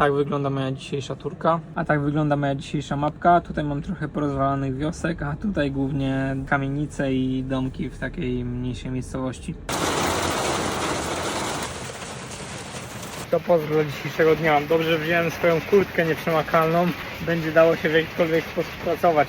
Tak wygląda moja dzisiejsza turka, a tak wygląda moja dzisiejsza mapka. Tutaj mam trochę porozwalanych wiosek, a tutaj głównie kamienice i domki w takiej mniejszej miejscowości. To pozdro dla dzisiejszego dnia. Dobrze wziąłem swoją kurtkę nieprzemakalną. Będzie dało się w jakikolwiek sposób pracować.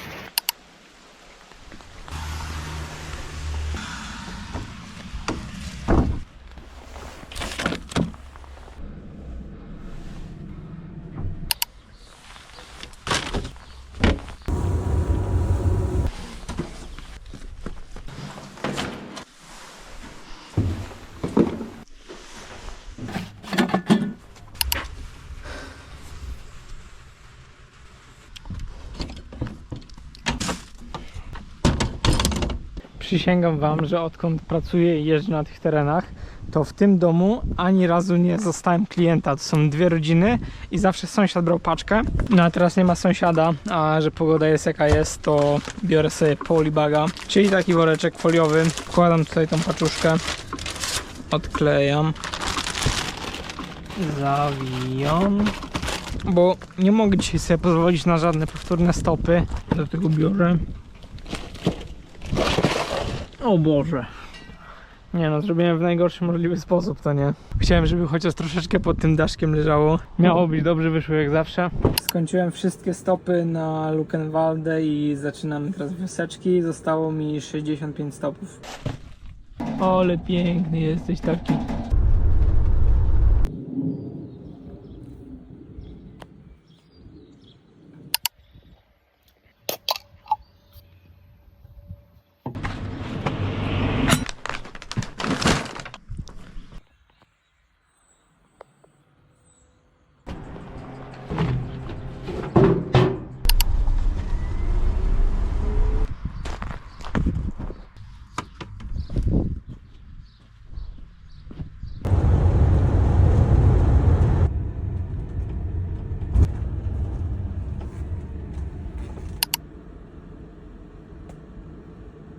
Przysięgam Wam, że odkąd pracuję i jeżdżę na tych terenach, to w tym domu ani razu nie zostałem klienta. To są dwie rodziny i zawsze sąsiad brał paczkę. No a teraz nie ma sąsiada, a że pogoda jest jaka jest, to biorę sobie polybaga, czyli taki woreczek foliowy. Wkładam tutaj tą paczuszkę, odklejam, zawijam. Bo nie mogę dzisiaj sobie pozwolić na żadne powtórne stopy. Dlatego biorę o Boże. Nie no, zrobiłem w najgorszy możliwy sposób, to nie. Chciałem, żeby chociaż troszeczkę pod tym daszkiem leżało. Miało być dobrze, wyszło jak zawsze. Skończyłem wszystkie stopy na Luckenwalde i zaczynamy teraz wioseczki. Zostało mi 65 stopów. Ale piękny jesteś taki.